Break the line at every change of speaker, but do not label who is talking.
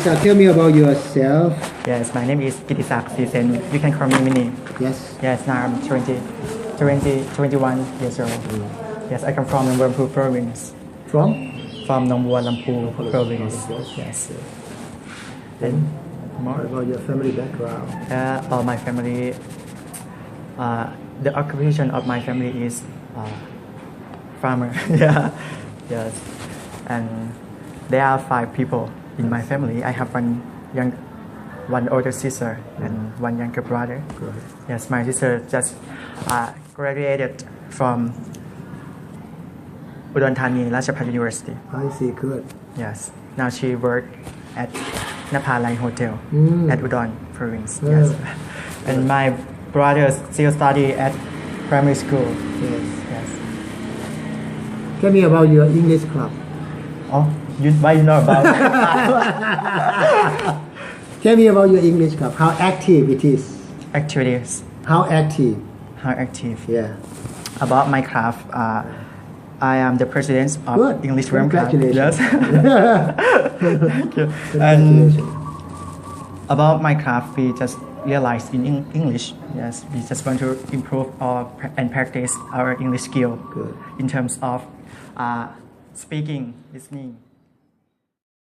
Gitisak, tell me about yourself.
Yes, my name is Gitisak Sisen. You can call me Mini.
Yes.
Yes, now I'm 20, 20, 21 years old. Yes, I come from Nongbualampu province.
From?
From Nongbualampu province. Yes.
What
more?
about your family background?
Uh, all my family, uh, the occupation of my family is uh, farmer. yeah, yes. And there are five people in my family. I have one young, one older sister and one younger brother.
Good.
Yes, my sister just uh, graduated from Udon Thani Ratchapat University.
I see, good.
Yes. Now she work at Napalai Hotel
Mm.
at Udon province.
Yeah.
Yes. And my brother still study at primary school.
Yes.
Yes.
Tell me about your English club.
Oh, you, why you know about?
Tell me about your English club. How active it is.
activities?
How active?
How active?
Yeah.
About my club, uh, I am the president of
Good.
English Room Club. Yes. Thank you. And about my craft, we just realized in English. Yes, we just want to improve our and practice our English skill
Good.
in terms of uh, speaking, listening,